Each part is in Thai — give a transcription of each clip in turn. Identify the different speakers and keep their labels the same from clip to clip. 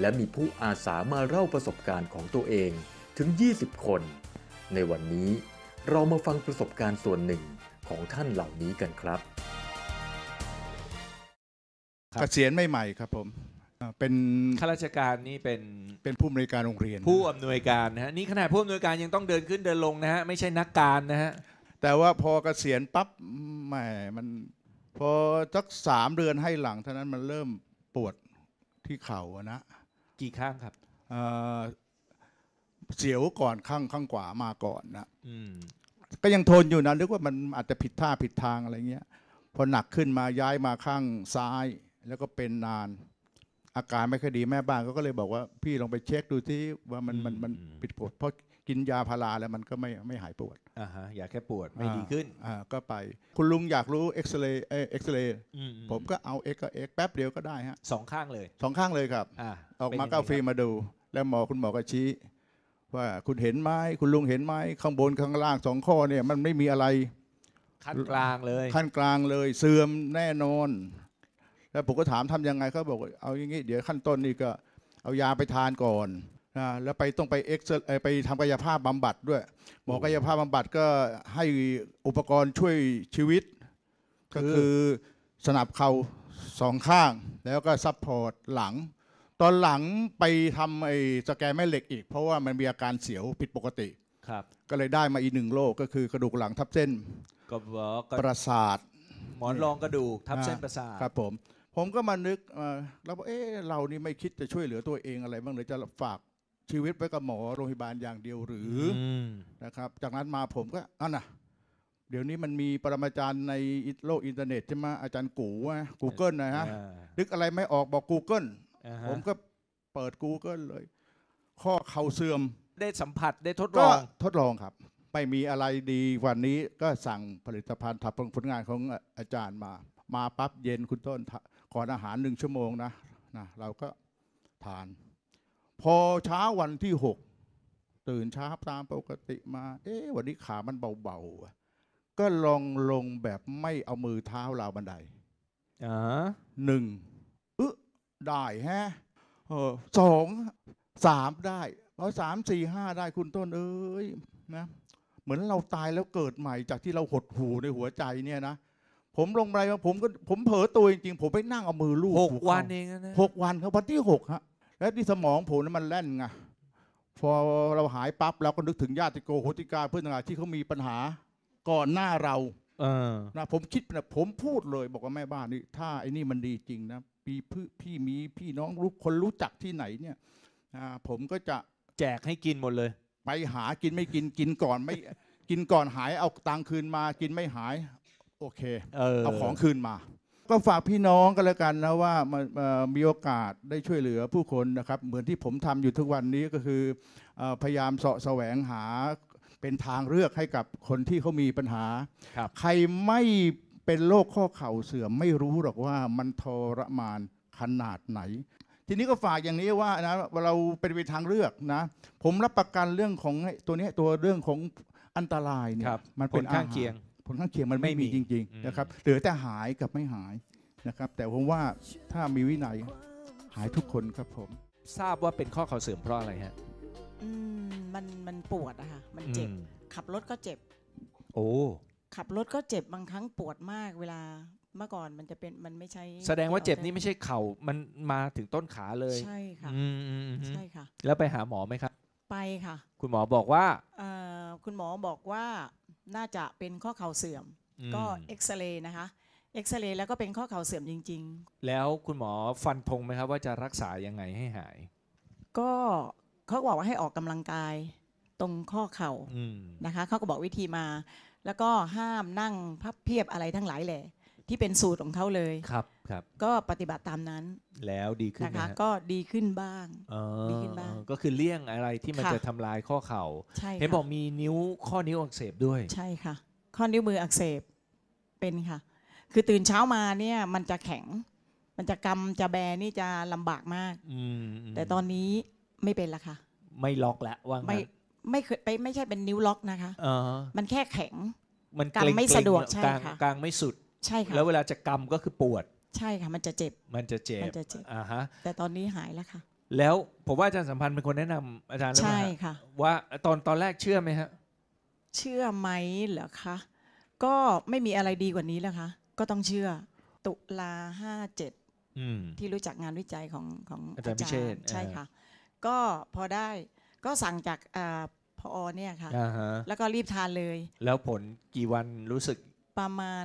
Speaker 1: และมีผู้อาสามาเล่าประสบการณ์ของตัวเองถึง 20 คน ในวันนี้เรามาฟังประสบการณ์ส่วนหนึ่งของท่านเหล่านี้กันครับ
Speaker 2: เกษียณใหม่ๆครับผมอ่าเป็น
Speaker 3: ข้าราชการนี่เป็น
Speaker 2: เป็นผู้อำนวยการโรงเรียน
Speaker 3: ผู้อำนวยการนะฮะนี่ขนาดผู้อำนวยการยังต้องเดินขึ้นเดินลงนะฮะไม่ใช่นักการนะฮะ
Speaker 2: แต่ว่าพอเกษียณปั๊บแหมมันพอสักสามเดือนให้หลังเท่านั้นมันเริ่มปวดที่เข่าอะนะ
Speaker 3: กี่ข้างครับ
Speaker 2: เอ่อเสียวก่อนข้างข้างขวามาก่อนนะ
Speaker 3: อืม
Speaker 2: ก็ยังทนอยู่นะนึกว่ามันอาจจะผิดท่าผิดทางอะไรเงี้ยพอหนักขึ้นมาย้ายมาข้างซ้าย แล้วก็เป็นนาน อาการไม่ค่อยดีแม่บ้านเขาก็เลยบอกว่า พี่ลองไปเช็คดูที่ว่ามันมันมันผิดปวดเพราะ กินยาพาราแล้วมันก็ไม่ไม่หายปวด
Speaker 3: อ่าฮะอยากแค่ปวดไม่ดีขึ้น
Speaker 2: อ่าก็ไป คุณลุงอยากรู้เอ็กซเรย์เอ็กซเรย์
Speaker 3: อื
Speaker 2: ผมก็เอาเอ็กก็เอ็กแป๊บเดียวก็ได้ฮะ
Speaker 3: สองข้างเลย
Speaker 2: สองข้างเลยครับ
Speaker 3: อ่า
Speaker 2: ออกมา
Speaker 3: เป็น
Speaker 2: ก็
Speaker 3: ยัง
Speaker 2: เอา
Speaker 3: ไง
Speaker 2: ฟิล์มมาดู แล้วหมอคุณหมอก็ชี้ ว่าคุณเห็นไหมคุณลุงเห็นไหมข้างบนข้างล่างสองข้อเนี่ยมันไม่มีอะไร
Speaker 3: ขั้นกลางเลย
Speaker 2: ขั้นกลางเลยเสื่อมแน่นอนแล้วผมก็ถามทำยังไงเขาบอกว่าเอาอย่างงี้เดี๋ยวขั้นต้นนี่ก็เอายาไปทานก่อน นะแล้วไปต้องไปเอ็กซ์ไปทำกายภาพบำบัดด้วย หมอกายภาพบำบัดก็ให้อุปกรณ์ช่วยชีวิต ก็คือสนับเข่าสองข้าง แล้วก็ซัพพอร์ตหลัง ตอนหลังไปทำไอ้สแกนแม่เหล็กอีก เพราะว่ามันมีอาการเสียวผิดปกติ
Speaker 3: ครับ
Speaker 2: ก็เลยได้มาอีกหนึ่งโรคก็คือกระดูกหลังทับเส้น
Speaker 3: ก็บอกก็
Speaker 2: ประสาท
Speaker 3: หมอนรองกระดูกทับเส้นประสาท
Speaker 2: ครับผม ผมก็มานึกเอ่อแล้วบอกเอ๊ะเรานี่ไม่คิดจะช่วยเหลือตัวเองอะไรบ้างเลยจะฝาก ชีวิตไว้กับหมอโรงพยาบาลอย่างเดียวหรืออ
Speaker 3: ม
Speaker 2: นะครับ จากนั้นมาผมก็อะนะเดี๋ยวนี้มันมีปรมาจารย์ในโลกอินเทอร์เน็ตใช่ไหมอาจารย์กูว่า Google นะฮะ
Speaker 3: อ่า
Speaker 2: นึกอะไรไม่ออกบอก Google
Speaker 3: อ่าฮะ
Speaker 2: ผมก็เปิด Google เลย ข้อเข่าเสื่อม
Speaker 3: ได้สัมผัสได้ทดล
Speaker 2: ก็
Speaker 3: อง
Speaker 2: ทดลองครับ ไม่มีอะไรดีกวันนี้ก็สั่งผลิตภัณฑ์ทับผลงานของอาจารย์มา มาปั๊บเย็นคุณต้นทะก่อนอาหารหนึ่งชั่วโมงนะนะเราก็ทาน พอเช้าวันที่หกตื่นเช้าตามปกติมา เอ๊ะวันนี้ขามันเบาๆอะก็ลองลงแบบไม่เอามือเท้าราวบันได
Speaker 3: อ่า
Speaker 2: หนึ่งอึะได้แฮะเออสองสามได้พอสามสี่ห้าได้คุณต้นเอ้ยนะเหมือนเราตายแล้วเกิดใหม่จากที่เราหดหูในหัวใจเนี่ยนะผมลงไปว่าผมก็ผมเผลอตัวจริงๆผมไปนั่งเอามือลูบ
Speaker 3: หก
Speaker 2: หั
Speaker 3: วัน
Speaker 2: เข่า
Speaker 3: เองนะ
Speaker 2: หกวันครับวันที่หกฮะ แล้วที่สมองผมนั้นมันแล่นไงพอเราหายปั๊บเราก็นึกถึงญาติโกโหติกาเพื่อนต่างๆที่เขามีปัญหาก่อนหน้าเรา
Speaker 3: เออ
Speaker 2: นะผมคิดนะผมพูดเลยบอกว่าแม่บ้านนี่ถ้าไอ้นี่มันดีจริงนะพี่พี่พี่มีพี่น้องรู้คนรู้จักที่ไหนเนี่ยอ่าผมก็จะ
Speaker 3: แจกให้กินหมดเลย
Speaker 2: ไปหากินไม่กินกินก่อนไม่ กินก่อนหายเอาตังค์คืนมากินไม่หาย โอเค
Speaker 3: เออ
Speaker 2: เอาของคืนมา ก็ฝากพี่น้องกันแล้วกันนะว่ามาเอ่อมีโอกาสได้ช่วยเหลือผู้คนนะครับ เหมือนที่ผมทำอยู่ทุกวันนี้ก็คือเอ่อพยายามเสาะแสวงหาเป็นทางเลือกให้กับคนที่เขามีปัญหา
Speaker 3: ครับ
Speaker 2: ใครไม่เป็นโรคข้อเข่าเสื่อมไม่รู้หรอกว่ามันทรมานขนาดไหน ทีนี้ก็ฝากอย่างนี้ว่านะเราเป็นไปทางเลือกนะ ผมรับประกันเรื่องของไอ้ตัวเนี้ยตัวเรื่องของอันตรายเนี่ย
Speaker 3: ครับ
Speaker 2: มัน
Speaker 3: ผ
Speaker 2: เป็น
Speaker 3: ลข้างเคียง
Speaker 2: อหร ผลข้างเคียงมันไม่
Speaker 3: ไม่มี
Speaker 2: มีจริง
Speaker 3: อืม
Speaker 2: ๆนะครับเหลือแต่หายกับไม่หายนะครับ แต่ผมว่าถ้ามีวินัยหายทุกคนครับผม
Speaker 3: ทราบว่าเป็นข้อเข่าเสื่อมเพราะอะไรฮะ
Speaker 4: อืมมันมันปวดอะค่ะมันเจ็บ
Speaker 3: อืม
Speaker 4: ขับรถก็เจ็บ
Speaker 3: โอ้
Speaker 4: ขับรถก็เจ็บบางครั้งปวดมากเวลาเมื่อก่อนมันจะเป็นมันไม่ใช่
Speaker 3: แสดงว่าเจ็บนี่
Speaker 4: ที่
Speaker 3: ไม่ใช่เข่ามันมาถึงต้นขาเลย
Speaker 4: ใช่ค่ะ
Speaker 3: อืมอืมอืม
Speaker 4: ใช่ค่ะ
Speaker 3: แล้วไปหาหมอไหมครับ
Speaker 4: ไปค่ะ
Speaker 3: คุณหมอบอกว่า
Speaker 4: เอ่อคุณหมอบอกว่า น่าจะเป็นข้อเข่าเสื่อม
Speaker 3: อืม
Speaker 4: ก็เอ็กซเรย์นะคะเอ็กซเรย์แล้วก็เป็นข้อเข่าเสื่อมจริง
Speaker 3: แล้วคุณหมอฟันธงไหมครับว่าจะรักษายังไงให้หาย
Speaker 4: ๆก็เขาบอกว่าให้ออกกำลังกายตรงข้อเข่า
Speaker 3: อืม
Speaker 4: นะคะเขาก็บอกวิธีมา แล้วก็ห้ามนั่งพับเพียบอะไรทั้งหลายแหละ ที่เป็นสูตรของเขาเลย
Speaker 3: ครับครับ
Speaker 4: ก็ปฏิบัติตามนั้น
Speaker 3: แล้วดีขึ้น
Speaker 4: นะ
Speaker 3: ไหม
Speaker 4: คะ
Speaker 3: ฮะ
Speaker 4: ก็ดีขึ้นบ้าง
Speaker 3: เออ
Speaker 4: ดีขึ้นบ้าง
Speaker 3: ก็คือเลี่ยงอะไรที่มัน
Speaker 4: ค่ะ
Speaker 3: จะทำลายข้อเข่า
Speaker 4: ใช่
Speaker 3: เห็น
Speaker 4: ค่ะ
Speaker 3: บอกมีนิ้วข้อนิ้วอักเสบด้วย
Speaker 4: ใช่ค่ะ ข้อนิ้วมืออักเสบเป็นค่ะ คือตื่นเช้ามาเนี่ยมันจะแข็ง มันจะกำจะแบนี่จะลำบากมาก
Speaker 3: อืมม
Speaker 4: แต่ตอนนี้ไม่เป็นละค่ะ
Speaker 3: ไม่ล็อกแล้วว่างั้น
Speaker 4: ไม่ไม่เคยไปไม่ใช่เป็นนิ้วล็อกนะคะ
Speaker 3: เออ
Speaker 4: มันแค่แข็ง
Speaker 3: มัน
Speaker 4: กางไม่
Speaker 3: เร็ๆ
Speaker 4: สะดวก
Speaker 3: เนอ
Speaker 4: ใช่
Speaker 3: กลาง
Speaker 4: ค่ะ
Speaker 3: กลางไม่สุด
Speaker 4: ใช่ค่ะ
Speaker 3: แล้วเวลาจะกำก็คือปวด
Speaker 4: ใช่ค่ะมันจะเจ็บ
Speaker 3: มันจะเจ็บ
Speaker 4: มันจะเจ็บ
Speaker 3: อ่าฮะ
Speaker 4: แต่ตอนนี้หายแล้วค่ะ
Speaker 3: แล้วผมว่าอาจารย์สัมพันธ์เป็นคนแนะนำอาจารย์หรือเป
Speaker 4: ใช่
Speaker 3: ล่าฮะ
Speaker 4: ค่ะ
Speaker 3: ว่าตอนตอนแรกเชื่อไหมฮะ
Speaker 4: เชื่อไหมเหรอคะ ก็ไม่มีอะไรดีกว่านี้แล้วคะก็ต้องเชื่อ ตุลาห้าเจ็ด
Speaker 3: อืม
Speaker 4: ที่รู้จักงานวิจัยของของ
Speaker 3: อาจารย์พิเชษฐ์
Speaker 4: ใช่
Speaker 3: เออ
Speaker 4: ค่ะ ก็พอได้ก็สั่งจากอาพอเนี่ยค่ะ
Speaker 3: อ่าฮะ
Speaker 4: แล้วก็รีบทานเลย
Speaker 3: แล้วผลกี่วันรู้สึก
Speaker 4: ประมาณ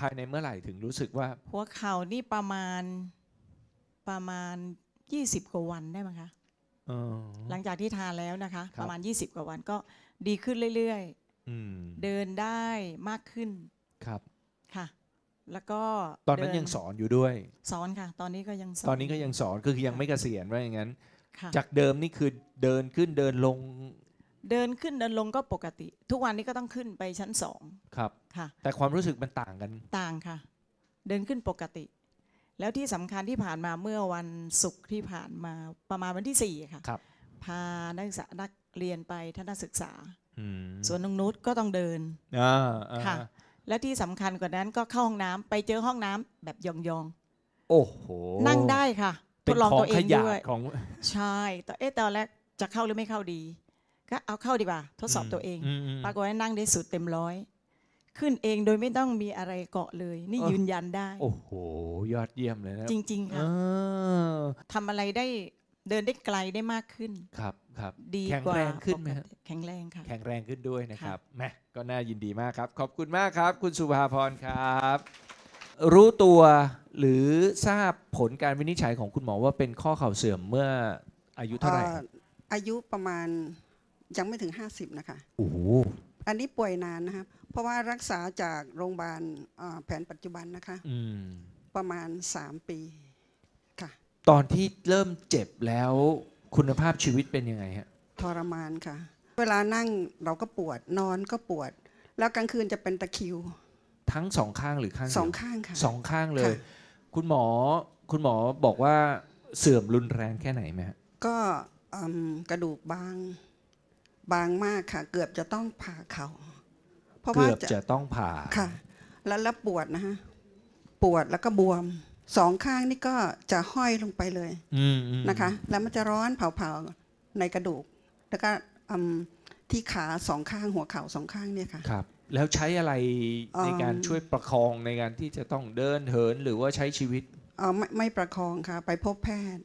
Speaker 3: ภายในเมื่อไหร่ถึงรู้สึกว่า
Speaker 4: หัวเข่านี่ประมาณประมาณ 20 กว่าวันได้ไหมงคะ
Speaker 3: เออ
Speaker 4: หลังจากที่ทานแล้วนะคะ
Speaker 3: ครับ
Speaker 4: ประมาณ 20 กว่าวันก็ดีขึ้นเรื่อย
Speaker 3: อืม
Speaker 4: ๆ เดินได้มากขึ้น
Speaker 3: ครับ
Speaker 4: ค่ะ แล้วก็
Speaker 3: ตอนนั้น
Speaker 4: เดิ
Speaker 3: ยังสอนอยู่ด้วย
Speaker 4: สอนค่ะ ตอนนี้ก็ยังสอน
Speaker 3: ตอนนี้ก็ยังสอนคือยังไม่เกษียณว่าอย่างนั้น
Speaker 4: ค่ะ
Speaker 3: จากเดิมนี่คือเดินขึ้นเดินลง
Speaker 4: เดินขึ้นเดินลงก็ปกติ ทุกวันนี้ก็ต้องขึ้นไปชั้นสอง
Speaker 3: ครับ
Speaker 4: ค่ะ
Speaker 3: แต่ความรู้สึกมันต่างกัน
Speaker 4: ต่างค่ะ เดินขึ้นปกติ แล้วที่สำคัญที่ผ่านมาเมื่อวันศุกร์ที่ผ่านมาประมาณวันที่สี่ค่ะ
Speaker 3: ครับ
Speaker 4: พานักศึกษานักเรียนไปทัศนศึกษา
Speaker 3: อืม
Speaker 4: ส่วนนงนุชก็ต้องเดิน
Speaker 3: อ่าอ่า
Speaker 4: ค่ะ และที่สำคัญกว่านั้นก็เข้าห้องน้ำไปเจอห้องน้ำแบบยอง
Speaker 3: โอ้โห
Speaker 4: ๆนั่งได้ค่ะท
Speaker 3: เป็น
Speaker 4: ดลอง
Speaker 3: ของ
Speaker 4: ตัวเอ
Speaker 3: ข
Speaker 4: ง
Speaker 3: ยะ
Speaker 4: ด้วย
Speaker 3: ของ
Speaker 4: ใช่แต่เอ๊ะตอนแรกจะเข้าหรือไม่เข้าดี ก็เอาเข้าดีกว่า ทดสอบตัวเอง
Speaker 3: มม
Speaker 4: ปรากฏว่านั่งได้สุดเต็มร้อย ขึ้นเองโดยไม่ต้องมีอะไรเกาะเลย นี่
Speaker 3: เออ
Speaker 4: ยืนยันได้
Speaker 3: โอ้โห ยอดเยี่ยมเลยนะ
Speaker 4: จริงๆ
Speaker 3: เอ
Speaker 4: ค่ะ
Speaker 3: อ
Speaker 4: ทำอะไรได้เดินได้ไกลได้มากขึ้น
Speaker 3: ครับครับ
Speaker 4: ดี
Speaker 3: แข็ง
Speaker 4: กว่า
Speaker 3: แรงขึ้นไหม
Speaker 4: ปก
Speaker 3: ฮะ
Speaker 4: ติแข็งแรงค่ะ
Speaker 3: แข็งแรงขึ้นด้วยนะครับ
Speaker 4: ค่ะ
Speaker 3: แหมก็น่ายินดีมากครับ ขอบคุณมากครับ คุณสุภาพรครับ รู้ตัวหรือทราบผลการวินิจฉัยของคุณหมอว่าเป็นข้อเข่าเสื่อมเมื่ออายุเท่าไหร่
Speaker 5: เอ่ออายุประมาณ ยังไม่ถึง 50 นะคะ
Speaker 3: โอ้โห
Speaker 5: อันนี้ป่วยนานนะครับ เพราะว่ารักษาจากโรงพยาบาลเอ่อแผนปัจจุบันนะคะ
Speaker 3: อืม
Speaker 5: ประมาณ 3 ปีค่ะ
Speaker 3: ตอนที่เริ่มเจ็บแล้วคุณภาพชีวิตเป็นยังไงฮะ
Speaker 5: ทรมานค่ะ เวลานั่งเราก็ปวดนอนก็ปวด แล้วกลางคืนจะเป็นตะคริว
Speaker 3: ทั้งสองข้างหรือข้างเดียว
Speaker 5: สองข้างค่ะ
Speaker 3: สองข้างเลย
Speaker 5: ค่ะ
Speaker 3: คุณหมอคุณหมอบอกว่าเสื่อมรุนแรงแค่ไหนไหมฮะ
Speaker 5: ก็อืมกระดูกบาง บางมากค่ะ เกือบจะต้องผ่าเขา่าเพราะว่า
Speaker 3: เกือบ
Speaker 5: จะ
Speaker 3: จะต้องผ่า
Speaker 5: ค่ะ แล้วแล้วปวดนะฮะปวดแล้วก็บวมสองข้างนี่ก็จะห้อยลงไปเลย
Speaker 3: อืมอืม
Speaker 5: นะคะ แล้วมันจะร้อนเผาๆในกระดูก แล้วก็อืมที่ขาสองข้างหัวเข่าสองข้างเนี่ยค่ะ
Speaker 3: ครับ แล้วใช้อะไร
Speaker 5: เอิ่ม
Speaker 3: ในการช่วยประคองในการที่จะต้องเดินเหินหรือว่าใช้ชีวิต
Speaker 5: เออไม่ไม่ประคองค่ะ ไปพบแพทย์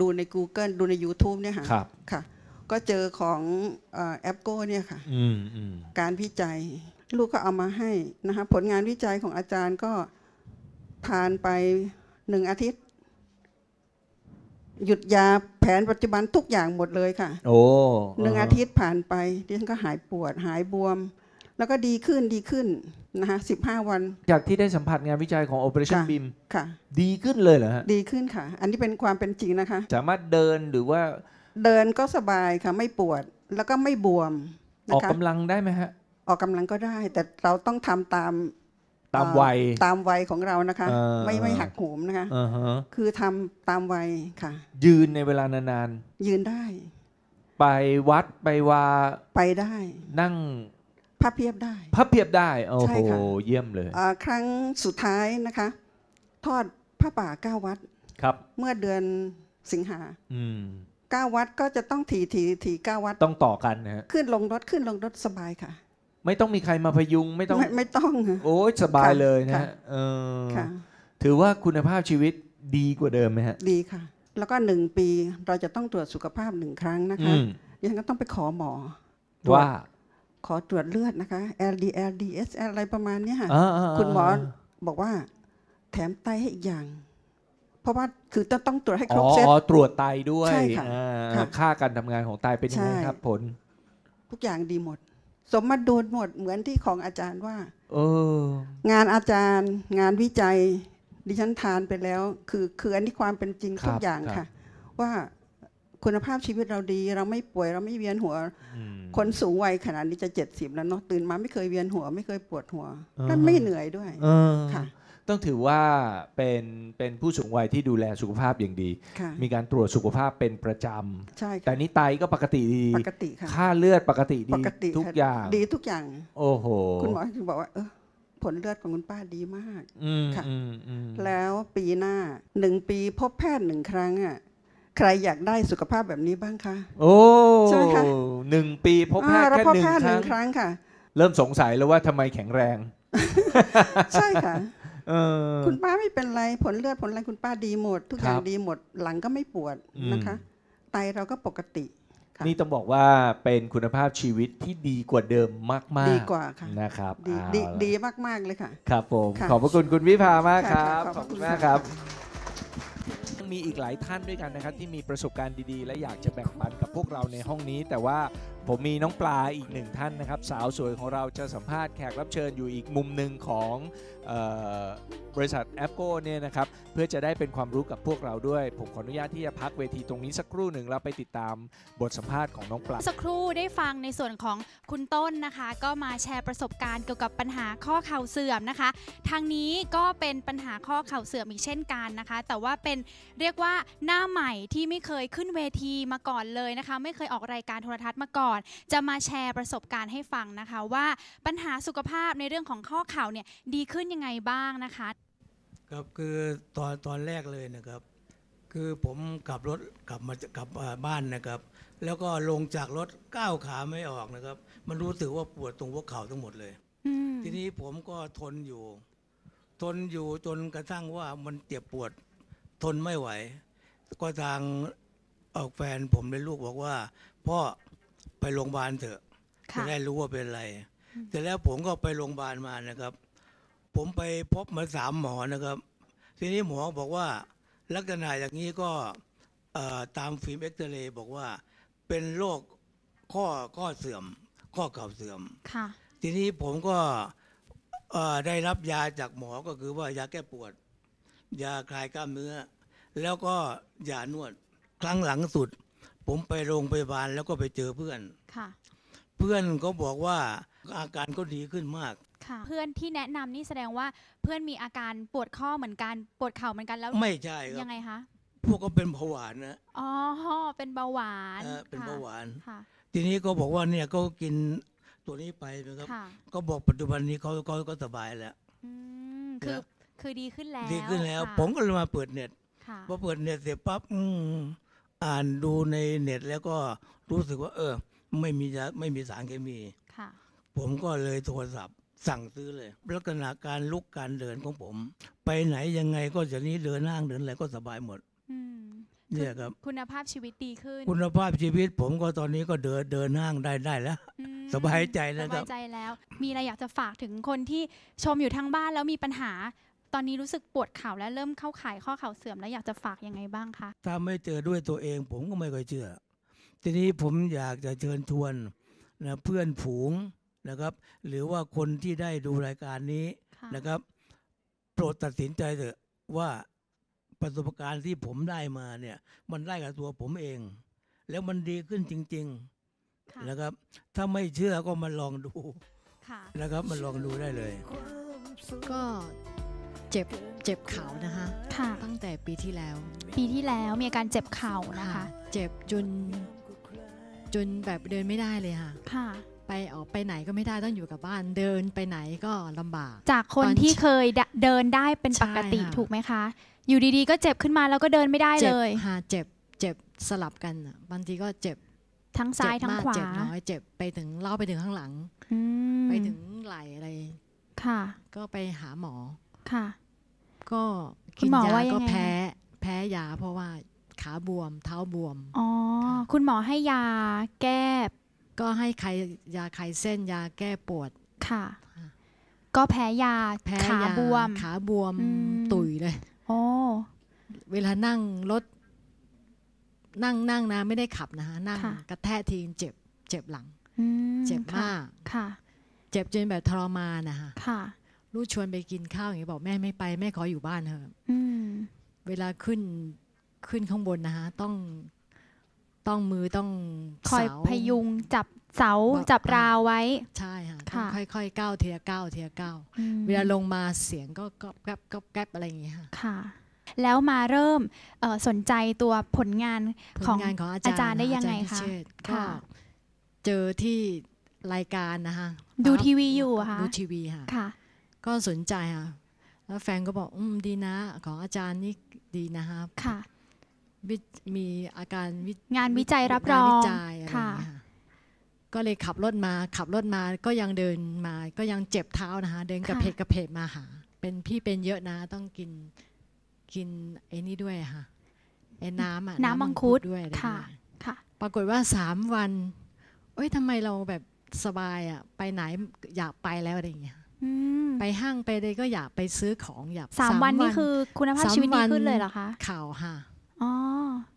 Speaker 5: ดูใน Google ดูใน YouTube เนี่ยค่ะ
Speaker 3: ครับ
Speaker 5: ค่ะ ก็เจอของเอ่อแอปโก้เนี่ยค่ะ
Speaker 3: อืมอืม
Speaker 5: การวิจัย ลูกก็เอามาให้นะคะผลงานวิจัยของอาจารย์ก็ผ่านไปหนึ่งอาทิตย์ หยุดยาแผนปัจจุบันทุกอย่างหมดเลยค่ะ
Speaker 3: โอ้
Speaker 5: หนึ่งอาทิตย์ผ่านไปดิฉันก็หายปวดหายบวม แล้วก็ดีขึ้นดีขึ้น นะคะสิบห้าวัน
Speaker 3: จากที่ได้สัมผัสงานวิจัยของ Operation
Speaker 5: ค่ะ
Speaker 3: BIM
Speaker 5: ค่ะ
Speaker 3: ดีขึ้นเลยเหรอฮะ
Speaker 5: ดีขึ้นค่ะ อันนี้เป็นความเป็นจริงนะคะ
Speaker 3: สามารถเดินหรือว่า
Speaker 5: เดินก็สบายค่ะไม่ปวดแล้วก็ไม่บวม
Speaker 3: อ
Speaker 5: นะ
Speaker 3: อก
Speaker 5: คะ
Speaker 3: กำลังได้ไหมฮะ
Speaker 5: ออกกำลังก็ได้ แต่เราต้องทำตาม
Speaker 3: ตาม
Speaker 5: เอ่อ
Speaker 3: วัย
Speaker 5: ตามวัยของเรานะคะ
Speaker 3: เออ
Speaker 5: ไม่ไม่หักโหมนะคะ
Speaker 3: อ่าฮะ
Speaker 5: คือทำตามวัยค่ะ
Speaker 3: ยืนในเวลานาน
Speaker 5: ยืนได้
Speaker 3: ๆ ไปวัดไปวา
Speaker 5: ไปได้
Speaker 3: นั่ง
Speaker 5: พับเพียบได้
Speaker 3: พับเพียบได้โอ้
Speaker 5: ใช่
Speaker 3: โห
Speaker 5: ค่ะ
Speaker 3: เยี่ยมเลย
Speaker 5: อ่าครั้งสุดท้ายนะคะ ทอดผ้าป่าเก้าวัด
Speaker 3: ครับ
Speaker 5: เมื่อเดือนสิงหา
Speaker 3: อืม
Speaker 5: เก้าวัดก็จะต้องถีถีถีเก้าวัด
Speaker 3: ต้องต่อกันนะฮะ
Speaker 5: ขึ้นลงรถขึ้นลงรถสบายค่ะ
Speaker 3: ไม่ต้องมีใครมาพยุงไม่ต้อง
Speaker 5: ไม่ไม่ต้องค่ะ
Speaker 3: โอ้ยสบาย
Speaker 5: ค่ะ
Speaker 3: เลยนะ
Speaker 5: ค่ะ
Speaker 3: ฮะเออ
Speaker 5: ค่ะ
Speaker 3: ถือว่าคุณภาพชีวิตดีกว่าเดิมไหมฮะ
Speaker 5: ดีค่ะ แล้วก็หนึ่งปีเราจะต้องตรวจสุขภาพหนึ่งครั้งนะ
Speaker 3: อื
Speaker 5: คะ
Speaker 3: ม
Speaker 5: ดิฉันก็ต้องไปขอหมอตรวจ
Speaker 3: ว่า
Speaker 5: ขอตรวจเลือดนะคะ LDL DSL อะไรประมาณเนี้ยค่ะ
Speaker 3: อ่าๆๆ
Speaker 5: คุณหมอบอกว่าแถมไตให้อีกอย่าง เพราะว่าคือต้องต้องตรวจให้ครบ
Speaker 3: อ๋อ
Speaker 5: เซต
Speaker 3: ตรวจไตด้วย
Speaker 5: ใช่ค่ะ
Speaker 3: อ่า
Speaker 5: ค่ะ
Speaker 3: ค่าการทำงานของไตเป็นยังไง
Speaker 5: ใช่
Speaker 3: ครับผล
Speaker 5: ทุกอย่างดีหมด สมมาดูหมดเหมือนที่ของอาจารย์ว่า
Speaker 3: เออ
Speaker 5: งานอาจารย์งานวิจัยดิฉันทานไปแล้ว คือคืออันนี้ความเป็นจริง
Speaker 3: ครับ
Speaker 5: ทุกอย่าง
Speaker 3: ครับ
Speaker 5: ค่ะ ว่า คุณภาพชีวิตเราดี เราไม่ป่วยเราไม่เวียนหัว
Speaker 3: อืม
Speaker 5: คนสูงวัยขนาดนี้จะเจ็ดสิบแล้วเนาะตื่นมาไม่เคยเวียนหัว ไม่เคยปวดหัว
Speaker 3: อ่าฮะ
Speaker 5: และไม่เหนื่อยด้วย
Speaker 3: เออ
Speaker 5: ค่ะ
Speaker 3: ต้องถือว่าเป็นเป็นผู้สูงวัยที่ดูแลสุขภาพอย่างดี
Speaker 5: ค่ะ
Speaker 3: มีการตรวจสุขภาพเป็นประจ
Speaker 5: ใช่ำ
Speaker 3: แต่
Speaker 5: ค่ะ
Speaker 3: นี่ไตก็ปกติดี
Speaker 5: ปกติค่ะ
Speaker 3: ค่าเลือดปกติ
Speaker 5: ป
Speaker 3: ดี
Speaker 5: กติ
Speaker 3: ทุก
Speaker 5: ค่ะ
Speaker 3: อย่าง
Speaker 5: ดีทุกอย่าง
Speaker 3: โอ้โห
Speaker 5: คุณหมอถึงบอกว่าเออผลเลือดของคุณป้าดีมาก
Speaker 3: อืม
Speaker 5: ค่ะ
Speaker 3: อืมอืม
Speaker 5: แล้วปีหน้าหนึ่งปีพบแพทย์หนึ่งครั้งอะ ใครอยากได้สุขภาพแบบนี้บ้างคะ
Speaker 3: โอ้
Speaker 5: ใช่ไหมคะ
Speaker 3: หนึ่งปีพบแพทย์
Speaker 5: อ่าเรา
Speaker 3: แค่
Speaker 5: พบ
Speaker 3: หนึ่ง
Speaker 5: แพทย์
Speaker 3: ค
Speaker 5: ห
Speaker 3: รั้
Speaker 5: นึ่
Speaker 3: ง
Speaker 5: งครั้งค่ะ
Speaker 3: เริ่มสงสัยแล้วว่าทำไมแข็งแรง
Speaker 5: ใช่ค่ะ
Speaker 3: เออ
Speaker 5: คุณป้าไม่เป็นไรผลเลือดผลอะไรคุณป้าดีหมด ทุกอย่าง
Speaker 3: ครับ
Speaker 5: ดีหมดหลังก็ไม่ปวด
Speaker 3: อืม
Speaker 5: นะคะ ไตเราก็ปกติค่ะ
Speaker 3: นี่ต้องบอกว่าเป็นคุณภาพชีวิตที่ดีกว่าเดิมมากๆ
Speaker 5: ดีกว่าค่ะ
Speaker 3: นะครับ
Speaker 5: ดี
Speaker 3: เอา
Speaker 5: ดี
Speaker 3: ละ
Speaker 5: ดีมากๆเลยค่ะ
Speaker 3: ครับผม
Speaker 5: ค่ะ
Speaker 3: ขอบพระคุณคุณวิภามากค
Speaker 5: ค่ะ
Speaker 3: รับ
Speaker 5: ค่ะข
Speaker 3: ข
Speaker 5: อ
Speaker 3: อ
Speaker 5: บบคุ
Speaker 3: คุณ
Speaker 5: ณ
Speaker 3: มาก
Speaker 5: ค่ะ
Speaker 3: ครับยัง มีอีกหลายท่านด้วยกันนะครับที่มีประสบการณ์ดีๆ และอยากจะแบ่งปันกับพวกเราในห้องนี้ แต่ว่า ผมมีน้องปลาอีกหนึ่งท่านนะครับ สาวสวยของเราจะสัมภาษณ์แขกรับเชิญอยู่อีกมุมหนึ่งของออบริษัทแอปโกเนี่ยนะครับ เพื่อจะได้เป็นความรู้กับพวกเราด้วย ผมขออนุญาตที่จะพักเวทีตรงนี้สักครู่หนึ่งแล้วไปติดตามบทสัมภาษณ์ของน้องปลา
Speaker 6: สักครู่ได้ฟังในส่วนของคุณต้นนะคะ ก็มาแชร์ประสบการณ์เกี่ยวกับปัญหาข้อเข่าเสื่อมนะคะ ทางนี้ก็เป็นปัญหาข้อเข่าเสื่อมอีกเช่นกันนะคะ แต่ว่าเป็นเรียกว่าหน้าใหม่ที่ไม่เคยขึ้นเวทีมาก่อนเลยนะคะ ไม่เคยออกรายการโทรทัศน์มาก่อนจะมาแชร์ประสบการณ์ให้ฟังนะคะว่าปัญหาสุขภาพในเรื่องของข้อเข่าเนี่ยดีขึ้นยังไงบ้างนะคะ
Speaker 7: ครับคือตอนตอนแรกเลยนะครับ คือผมขับรถกลับมาจากกลับอ่าบ้านนะครับ แล้วก็ลงจากรถก้าวขาไม่ออกนะครับ มันรู้สึกว่าปวดตรงหัวเข่าทั้งหมดเลย
Speaker 6: อืม
Speaker 7: ทีนี้ผมก็ทนอยู่ ทนอยู่จนกระทั่งว่ามันเจ็บปวด ทนไม่ไหว ก็ทางเออกแฟนผมเลยลูกบอกว่า พ่อ ไปโรงพยาบาลเถอะจะ
Speaker 6: ค่ะ
Speaker 7: ได้รู้ว่าเป็นอะไรเสร็จแล้วผมก็ไปโรงพยาบาลมานะครับ ผมไปพบมาสามหมอนะครับ ทีนี้หมอบอกว่าลักษณะอย่างนี้ก็เอ่อตามฟิล์มเอ็กซเรย์บอกว่าเป็นโรคข้อข้อเสื่อม ข้อเข่าเสื่อม
Speaker 6: ค่ะ
Speaker 7: ทีนี้ผมก็เอ่อได้รับยาจากหมอก็คือว่ายาแก้ปวด ยาคลายกล้ามเนื้อ แล้วก็ยานวด ครั้งหลังสุด ผมไปโรงพยาบาลแล้วก็ไปเจอเพื่อน
Speaker 6: ค่ะ
Speaker 7: เพื่อนก็บอกว่าอาการก็ดีขึ้นมาก
Speaker 6: ค่ะ เพื่อนที่แนะนำนี่แสดงว่าเพื่อนมีอาการปวดข้อเหมือนกันปวดเข่าเหมือนกันแล้ว
Speaker 7: ไม่ใช่ครับ
Speaker 6: ยังไงคะ
Speaker 7: พวกก็เป็นเบาหวานนะ
Speaker 6: อ๋อ เป็นเบาหวาน
Speaker 7: เออเป็น
Speaker 6: ค่ะ
Speaker 7: เบาหวาน
Speaker 6: ค่ะ
Speaker 7: ทีนี้ก็บอกว่าเนี่ยก็กินตัวนี้ไปนะครับ
Speaker 6: ค่ะ
Speaker 7: ก็บอกปัจจุบันนี้เขาเขาก็สบายแล้ว
Speaker 6: อืม คือ คือดีขึ้นแล้ว
Speaker 7: ดีขึ้นแล้ว
Speaker 6: ค่ะ
Speaker 7: ผมก็เลยมาเปิดเน็ต
Speaker 6: ค่ะ
Speaker 7: พอเปิดเน็ตเสร็จปั๊บอืม อ่านดูในเน็ตแล้วก็รู้สึกว่า เออ ไม่มียาไม่มีสารเคมี
Speaker 6: ค่ะ
Speaker 7: ผมก็เลยโทรศัพท์สั่งซื้อเลย ลักษณะการลุกการเดินของผม ไปไหนยังไงก็จะนี้เดินห้างเดินอะไรก็สบายหมด
Speaker 6: อืม
Speaker 7: เนี่ยครับ
Speaker 6: คุณภาพชีวิตดีขึ้น
Speaker 7: คุณภาพชีวิตผมก็ตอนนี้ก็เดินเดินห้างได้ได้แล้ว
Speaker 6: อืม
Speaker 7: สบายใจ
Speaker 6: ส
Speaker 7: นะค
Speaker 6: บา
Speaker 7: รั
Speaker 6: ย
Speaker 7: บ
Speaker 6: ใจแล้ว มีอะไรอยากจะฝากถึงคนที่ชมอยู่ทางบ้านแล้วมีปัญหา ตอนนี้รู้สึกปวดเข่าและเริ่มเข้าข่ายข้อเข่าเสื่อมแล้วอยากจะฝากยังไงบ้างคะ
Speaker 7: ถ้าไม่เจอด้วยตัวเอง ผมก็ไม่ค่อยเชื่อ ทีนี้ผมอยากจะเชิญชวนนะเพื่อนผูงนะครับ หรือว่าคนที่ได้ดูรายการนี้
Speaker 6: ค่ะ
Speaker 7: นะครับ โปรดตัดสินใจเถอะว่าประสบการณ์ที่ผมได้มาเนี่ย มันได้กับตัวผมเอง แล้วมันดีขึ้นจริง
Speaker 6: ค่ะ
Speaker 7: ๆนะครับ ถ้าไม่เชื่อก็มาลองดู
Speaker 6: ค่ะ
Speaker 7: นะครับมาลองดูได้เลย
Speaker 8: ก็ เจ็บเจ็บเข่านะคะ
Speaker 6: ค่ะ
Speaker 8: ตั้งแต่ปีที่แล้ว
Speaker 6: ปีที่แล้วมีอาการเจ็บเข่านะคะ
Speaker 8: เจ็บจนจนแบบเดินไม่ได้เลยค่ะ
Speaker 6: ค่ะ
Speaker 8: ไปออกไปไหนก็ไม่ได้ต้องอยู่กับบ้าน เดินไปไหนก็ลำบาก
Speaker 6: จากคน
Speaker 8: ตอน
Speaker 6: ที่เคยเดเดินได้เป็นปกติ
Speaker 8: ใช่ค่ะ
Speaker 6: ถูกไหมคะ อยู่ดีๆ ก็เจ็บขึ้นมาแล้วก็เดินไม่ได้
Speaker 8: เจ็
Speaker 6: เล
Speaker 8: บ
Speaker 6: ย
Speaker 8: ค่ะเจ็บเจ็บสลับกันอะบางทีก็เจ็บ
Speaker 6: ทั้งซ้าย
Speaker 8: เจ็บ
Speaker 6: ทั้ง
Speaker 8: มก
Speaker 6: ขวา
Speaker 8: เจ็บน้อยเจ็บไปถึงเล่าไปถึงข้างหลัง
Speaker 6: อืม
Speaker 8: ไปถึงไหลอะไร
Speaker 6: ค่ะ
Speaker 8: ก็ไปหาหมอ
Speaker 6: ค่ะ
Speaker 8: ก็
Speaker 6: คุ
Speaker 8: กิ
Speaker 6: ณ
Speaker 8: น
Speaker 6: หมอยาว่ายัง
Speaker 8: ก็
Speaker 6: ไง
Speaker 8: แพ้แพ้ยาเพราะว่าขาบวม เท้าบวม
Speaker 6: อ๋อ คุณหมอให้ยาแก้
Speaker 8: ก็ให้ใครยาไขเส้นยาแก้ปวด
Speaker 6: ค่ะ ก็แพ้ยา
Speaker 8: แพ้
Speaker 6: ขายาบวม
Speaker 8: ขาบวม
Speaker 6: อืม
Speaker 8: ตุยเลย
Speaker 6: โอ้
Speaker 8: เวลานั่งรถ นั่งนั่งนะ ไม่ได้ขับนะคะนั่ง
Speaker 6: ค่ะ
Speaker 8: กระแทกทีเจ็บ เจ็บหลัง
Speaker 6: อืม
Speaker 8: เจ็บ
Speaker 6: ค่ะ
Speaker 8: มาก
Speaker 6: ค่ะ
Speaker 8: เจ็บจนแบบทรมานนะคะ
Speaker 6: ค่ะ
Speaker 8: ลูกชวนไปกินข้าวอย่างนี้บอกแม่ไม่ไปแม่ขออยู่บ้านเถอะ
Speaker 6: อืม
Speaker 8: เวลาขึ้นขึ้นข้างบนนะคะต้องต้องมือต้อง
Speaker 6: คอย
Speaker 8: เสา
Speaker 6: พยุงจับเสา
Speaker 8: ว่า
Speaker 6: จับราวไว้
Speaker 8: ใช่ค่ะต้อง
Speaker 6: ค่ะ
Speaker 8: ค่อยๆก้าวทีละก้าวทีละก้าว
Speaker 6: อืม
Speaker 8: เวลาลงมาเสียงก็ก๊อบแก๊บก๊อบแก๊บอะไรอย่างเงี้ยค่ะ
Speaker 6: ค่ะแล้วมาเริ่มเอ่อสนใจตัวผลงาน
Speaker 8: ผล
Speaker 6: ของ
Speaker 8: งานของอา
Speaker 6: อา
Speaker 8: จารย์
Speaker 6: จารย์ได้
Speaker 8: น
Speaker 6: ยังไง
Speaker 8: อาจาร
Speaker 6: คะ
Speaker 8: พิเชษฐ์ก็
Speaker 6: ค่ะ
Speaker 8: เจอที่รายการนะคะ
Speaker 6: ดู
Speaker 8: ปั๊บ
Speaker 6: ทีวีอยู่อะคะ
Speaker 8: ดูทีวีค่ะ
Speaker 6: ค่ะ
Speaker 8: ก็สนใจค่ะ แล้วแฟนก็บอก อืมดีนะ ของอาจารย์นี่ดีนะคะ
Speaker 6: ค่ะ
Speaker 8: วิมีอาการวิ
Speaker 6: งานวิจัยรับรอง
Speaker 8: งานวิจัยอะไรอย่าง
Speaker 6: ค่ะ
Speaker 8: เงี้ยค่ะ ก็เลยขับรถมา ขับรถมาก็ยังเดินมา ก็ยังเจ็บเท้านะคะ เดินกระเพกกระเพกมาหา เป็นพี่เป็นเยอะนะ ต้องกินกินไอ้นี่ด้วยค่ะไอ้น้ำอะ
Speaker 6: น้ำมังคุด
Speaker 8: ด้วยอะไร
Speaker 6: ค่ะ
Speaker 8: ด้วย
Speaker 6: ค่ะ
Speaker 8: ปรากฏว่าสามวัน เอ้ยทำไมเราแบบสบายอะ ไปไหนอยากไปแล้วอะไรอย่างเงี้ย
Speaker 6: อืม
Speaker 8: ไปห้างไปเลยก็อยากไปซื้อของอยาก
Speaker 6: สามวันนี่คือคุณภาพ
Speaker 8: สม
Speaker 6: ชีวิตดี
Speaker 8: น
Speaker 6: ขึ้นเลยเหรอคะ
Speaker 8: ข่าวค่ะ
Speaker 6: อ๋อ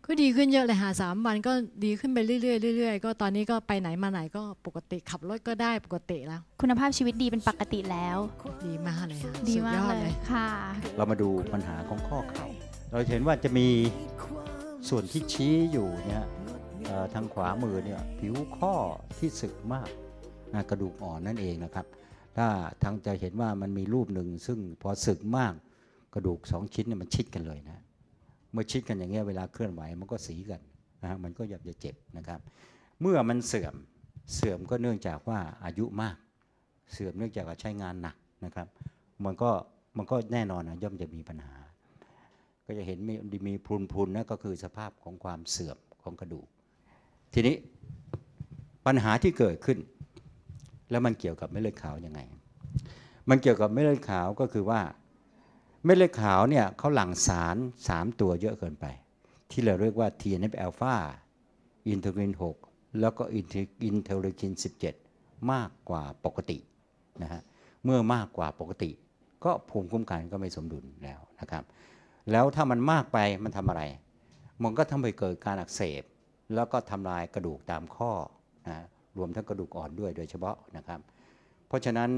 Speaker 8: ก็ดีขึ้นเยอะเลยค่ะสามวันก็ดีขึ้นไปเรื่อยๆเรื่อยๆก็ตอนนี้ก็ไปไหนมาไหนก็ปกติขับรถก็ได้ปกติแล้ว
Speaker 6: คุณภาพชีวิตดีเป็นปกติแล้ว
Speaker 8: ดีมากเลยค่ะ
Speaker 6: ดี
Speaker 8: สุ
Speaker 6: มาก
Speaker 8: ยอ
Speaker 6: เลยค่ะ
Speaker 9: เรามาดูปัญหาของข้อเข่าเราจะเห็นว่าจะมีส่วนที่ชี้อยู่เนี่ยเอ่อทางขวามือเนี่ยผิวข้อที่สึกมากนะกระดูกอ่อนนั่นเองนะครับ ถ้าทางจะเห็นว่ามันมีรูปหนึ่ง ซึ่งพอสึกมากกระดูกสองชิ้นเนี่ยมันชิดกันเลยนะ เมื่อชิดกันอย่างเงี้ยเวลาเคลื่อนไหวมันก็สีกันนะฮะมันก็อยากจะเจ็บนะครับ เมื่อมันเสื่อมเสื่อมก็เนื่องจากว่าอายุมาก เสื่อมเนื่องจากว่าใช้งานหนักนะครับ มันก็มันก็แน่นอนนะย่อมจะมีปัญหา ก็จะเห็นมีมีพรุนพุนนะก็คือสภาพของความเสื่อมของกระดูก ทีนี้ปัญหาที่เกิดขึ้น แล้วมันเกี่ยวกับเม็ดเลือดขาวยังไง มันเกี่ยวกับเม็ดเลือดขาวก็คือว่า เม็ดเลือดขาวเนี่ยเขาหลั่งสาร 3 ตัวเยอะเกินไป ที่เราเรียกว่า TNF อ l p h a อินเทอร์ลิน 6 แล้วก็อินเทอร์ลิน 17 มากกว่าปกตินะฮะเมื่อมากกว่าปกติ ก็ภูมิคุ้มกันก็ไม่สมดุลแล้วนะครับ แล้วถ้ามันมากไปมันทำอะไร มันก็ทำให้เกิดการอักเสบ แล้วก็ทำลายกระดูกตามข้อนะ รวมทั้งกระดูกอ่อนด้วยโดยเฉพาะนะครับ เพราะฉะนั้น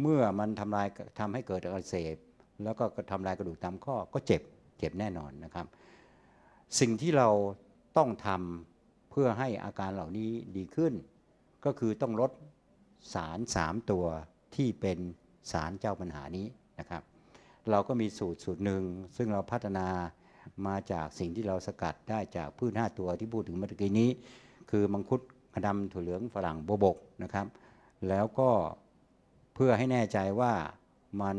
Speaker 9: เมื่อมันทำลายทำให้เกิดอักเสบแล้วก็ทำลายกระดูกตามข้อก็เจ็บเจ็บแน่นอนนะครับ สิ่งที่เราต้องทำเพื่อให้อาการเหล่านี้ดีขึ้น ก็คือต้องลดสาร 3 ตัวที่เป็นสารเจ้าปัญหานี้นะครับ เราก็มีสูตรสูตรหนึ่ง ซึ่งเราพัฒนามาจากสิ่งที่เราสกัดได้จากพืช 5 ตัวที่พูดถึงเมื่อกี้นี้ คือมังคุด กระดำถั่วเหลืองฝรั่งโบบกนะครับ แล้วก็เพื่อให้แน่ใจว่ามัน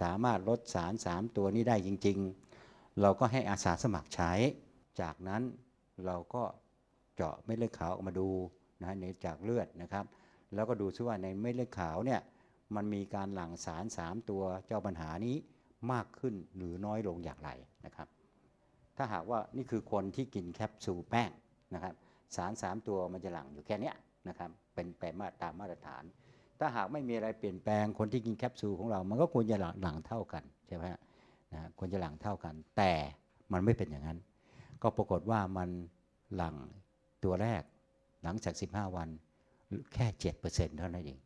Speaker 9: สามารถลดสาร 3 ตัวนี้ได้จริง ๆ เราก็ให้อาสาสมัครใช้ จากนั้นเราก็เจาะเม็ดเลือดขาวออกมาดูนะฮะในจากเลือดนะครับ แล้วก็ดูซิว่าในเม็ดเลือดขาวเนี่ยมันมีการหลั่งสาร 3 ตัวเจ้าปัญหานี้มากขึ้นหรือน้อยลงอย่างไรนะครับ ถ้าหากว่านี่คือคนที่กินแคปซูลแป้งนะครับ สาร 3 ตัวมันจะหลั่งอยู่แค่นี้นะครับเป็นไปมาตามมาตรฐาน ถ้าหากไม่มีอะไรเปลี่ยนแปลงคนที่กินแคปซูลของเรา มันก็ควรจะหลั่งเท่ากันใช่ไหมฮะนะควรจะหลั่งเท่ากัน แต่มันไม่เป็นอย่างนั้น ก็ปรากฏว่ามันหลั่งตัวแรกหลังจาก 15 วันแค่ 7%เเท่านั้นเอง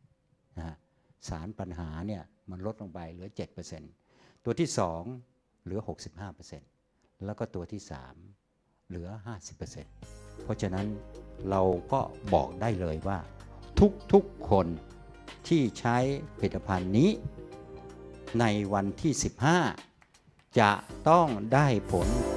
Speaker 9: นะฮะสารปัญหาเนี่ยมันลดลงไปเหลือ 7%ตัวที่ 2 เหลือ 65%แล้วก็ตัวที่ 3 เหลือ 50% เพราะฉะนั้นเราก็บอกได้เลยว่า ทุกๆคนที่ใช้ผลิตภัณฑ์นี้ ในวันที่ 15 จะต้องได้ผล